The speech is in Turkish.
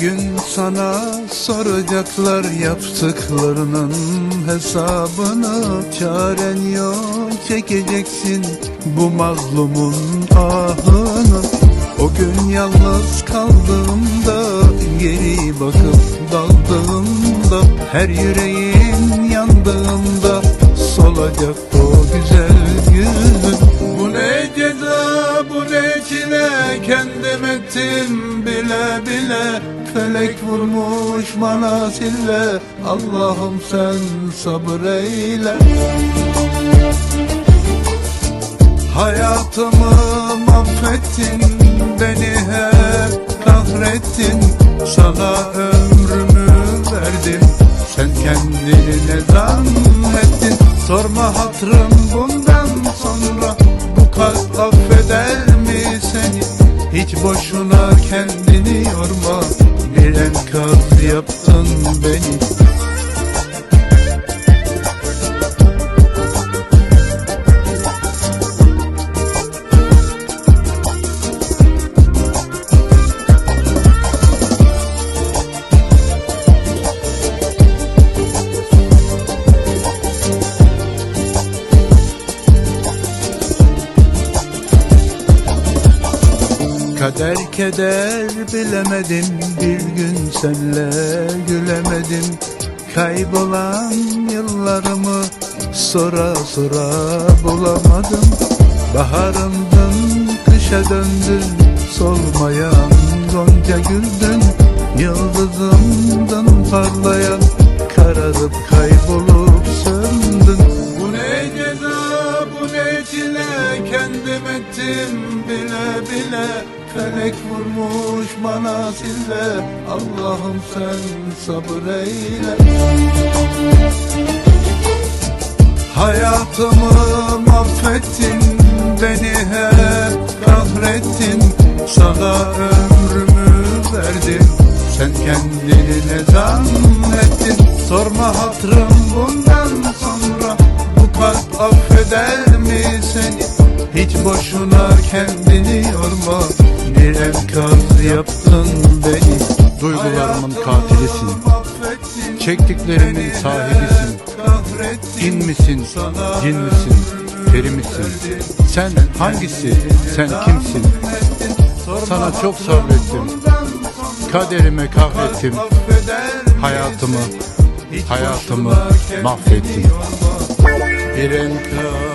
gün sana soracaklar yaptıklarının hesabını. Çaren yok çekeceksin bu mazlumun ahını. O gün yalnız kaldığımda geri bakıp daldığımda Her yüreğin yandığında solacak o güzel yüzün. Bu ne kendim ettim bile bile Felek vurmuş bana sille. Allah'ım sen sabır eyle. Hayatımı mahvettin Beni hep kahrettin. Sana ömrümü verdim Sen kendini ne zannettin? Sorma hatrım bundan boşuna kendini yorma. Bir enkaz yaptın beni Kader keder bilemedim. Bir gün senle gülemedim. Kaybolan yıllarımı Sora sora bulamadım. Baharımdın kışa döndün Solmayan gonca güldün. Yıldızımdın parlayan Kararıp kaybolup söndün. Bu ne ceza bu ne çile? Kendim ettim bile bile Felek vurmuş bana sille. Allah'ım sen sabır eyle. Hayatımı mahvettin Beni hep kahrettin. Sana ömrümü verdim Sen kendini ne zannettin? Sorma boşuna kendini yorma Bir enkaz yaptın beni Duygularımın katilisin. Çektiklerimin sahibisin. İn misin, cin misin, peri misin? Sen hangisi, sen kimsin? Sana çok sabrettim. Kaderime kahrettim. Hayatımı, hayatımı mahvettim. Bir enkaz